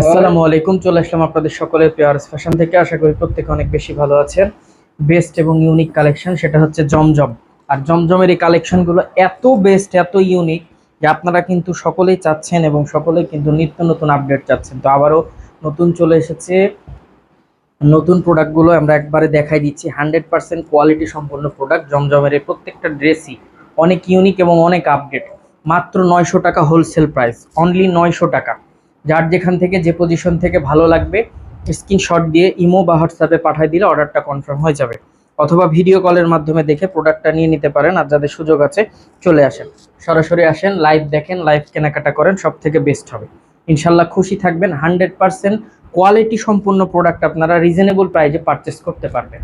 আসসালামু আলাইকুম, চলে আসলাম আপনাদের সকলের পেয়ার্স ফ্যাশন থেকে। আশা করি প্রত্যেকে অনেক বেশি ভালো আছেন। বেস্ট এবং ইউনিক কালেকশন সেটা হচ্ছে জমজম। আর জমজমের এই কালেকশনগুলো এত বেস্ট, এত ইউনিক যে আপনারা কিন্তু সকলেই চাচ্ছেন এবং সকলেই কিন্তু নিত্য নতুন আপডেট চাচ্ছেন। তো আবারও নতুন চলে এসেছে নতুন প্রোডাক্টগুলো আমরা একবারে দেখাই দিচ্ছি। হান্ড্রেড পার্সেন্ট কোয়ালিটি সম্পন্ন প্রোডাক্ট, জমজমের এই প্রত্যেকটা ড্রেসই অনেক ইউনিক এবং অনেক আপডেট। মাত্র নয়শো টাকা হোলসেল প্রাইস, অনলি নয়শো টাকা। যার যেখান থেকে যে পজিশন থেকে ভালো লাগবে স্ক্রিনশট দিয়ে ইমো বা হোয়াটসঅ্যাপে পাঠিয়ে দিলে অর্ডারটা কনফার্ম হয়ে যাবে। অথবা ভিডিও কলের মাধ্যমে দেখে প্রোডাক্টটা নিয়ে নিতে পারেন আর যাদের সুযোগ আছে, চলে আসেন। সরাসরি আসেন লাইভ দেখেন লাইভ কেনাকাটা করেন সব থেকে বেস্ট হবে। ইনশাল্লাহ খুশি থাকবেন হান্ড্রেড পার্সেন্ট কোয়ালিটি সম্পূর্ণ প্রোডাক্ট আপনারা রিজনেবল প্রাইজে পারচেস করতে পারবেন।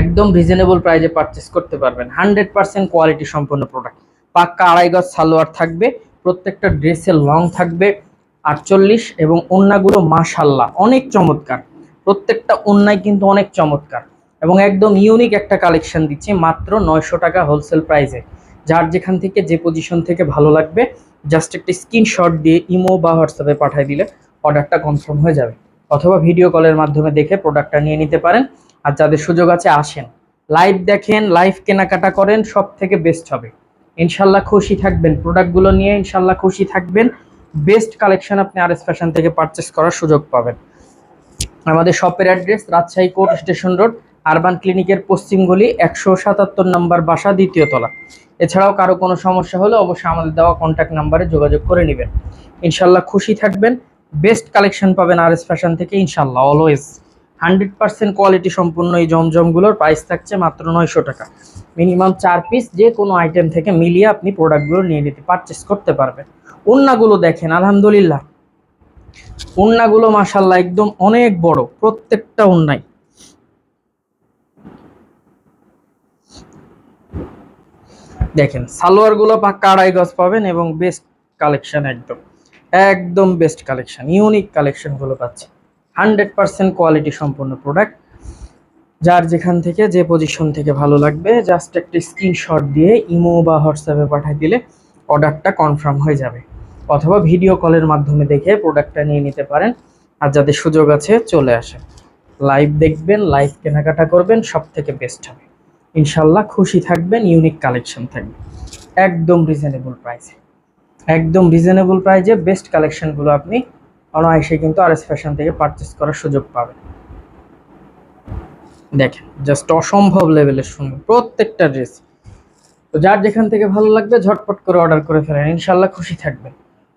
একদম রিজনেবল প্রাইজে পারচেস করতে পারবেন। হান্ড্রেড পার্সেন্ট কোয়ালিটি সম্পন্ন প্রোডাক্ট পাক্কা আড়াই গজ সালোয়ার থাকবে, প্রত্যেকটা ড্রেসের লং থাকবে। আটচল্লিশ এবং ওন্নাগুলো মাশাল্লাহ, অনেক চমৎকার। প্রত্যেকটা ওন্নায় কিন্তু অনেক চমৎকার এবং একদম ইউনিক একটা কালেকশন দিচ্ছি, মাত্র নয়শো টাকা হোলসেল প্রাইসে যার যেখান থেকে যে পজিশন থেকে ভালো লাগবে জাস্ট একটা স্ক্রিনশট দিয়ে ইমো বা হোয়াটসঅ্যাপে পাঠিয়ে দিলে অর্ডারটা কনফার্ম হয়ে যাবে। অথবা ভিডিও কলের মাধ্যমে দেখে প্রোডাক্টটা নিয়ে নিতে পারেন। আর যাদের সুযোগ আছে, আসেন। লাইভ দেখেন লাইভ কেনাকাটা করেন সব থেকে বেস্ট হবে। ইনশাল্লাহ খুশি থাকবেন। প্রোডাক্টগুলো নিয়ে ইনশাল্লাহ খুশি থাকবেন। বেস্ট কালেকশন আপনি আর এস ফ্যাশন থেকে পারচেস করার সুযোগ পাবেন। আমাদের শপের address Rajshahi court station road urban ক্লিনিকের পশ্চিম গলি, একশো সাতাত্তর নম্বর বাসা, দ্বিতীয় তলা। এছাড়াও কারও কোনো সমস্যা হলে অবশ্যই আমাদের দেওয়া কন্ট্যাক্ট নাম্বারে যোগাযোগ করে নেবেন। ইনশাল্লাহ খুশি থাকবেন বেস্ট কালেকশন পাবেন আর এস ফ্যাশন থেকে ইনশাল্লাহ অলওয়েজ হান্ড্রেড পার্সেন্ট কোয়ালিটি সম্পূর্ণ এই জমজমগুলোর প্রাইস থাকছে মাত্র নয়শো টাকা। মিনিমাম চার পিস যে কোনো আইটেম থেকে মিলিয়ে আপনি প্রোডাক্টগুলো নিয়ে নিতে পারচেস করতে পারবেন। ওন্নাগুলো দেখেন, আলহামদুলিল্লাহ। ওন্নাগুলো মাসাল্লাহ একদম অনেক বড়, প্রত্যেকটা ওন্নাই দেখেন, সালোয়ারগুলো পাক্কা আড়াই গজ পাবেন এবং বেস্ট কালেকশন একদম। একদম বেস্ট কালেকশন ইউনিক কালেকশনগুলো পাচ্ছে হান্ড্রেড পার্সেন্ট কোয়ালিটি সম্পন্ন প্রোডাক্ট যার যেখান থেকে, যে পজিশন থেকে ভালো লাগবে জাস্ট একটা স্ক্রিনশট দিয়ে ইমো বা হোয়াটসঅ্যাপে পাঠিয়ে দিলে অর্ডারটা কনফার্ম হয়ে যাবে। অথবা ভিডিও কলের মাধ্যমে দেখে প্রোডাক্টটা নিয়ে নিতে পারেন। আর যাদের সুযোগ আছে, চলে আসেন। লাইভ দেখবেন লাইভ কেনাকাটা করবেন সব থেকে বেস্ট হবে। ইনশাল্লাহ খুশি থাকবেন ইউনিক কালেকশন থাকবে। একদম রিজনেবল প্রাইসে একদম রিজনেবল প্রাইসে বেস্ট কালেকশনগুলো আপনি অনায়াসে কিন্তু আর এস ফ্যাশন থেকে পারচেস করার সুযোগ পাবেন। দেখেন জাস্ট অসম্ভব লেভেলের সুন্দর, প্রত্যেকটা ড্রেস তো যার যেখান থেকে ভালো লাগবে, ঝটপট করে অর্ডার করে ফেলেন। ইনশাল্লাহ খুশি থাকবেন।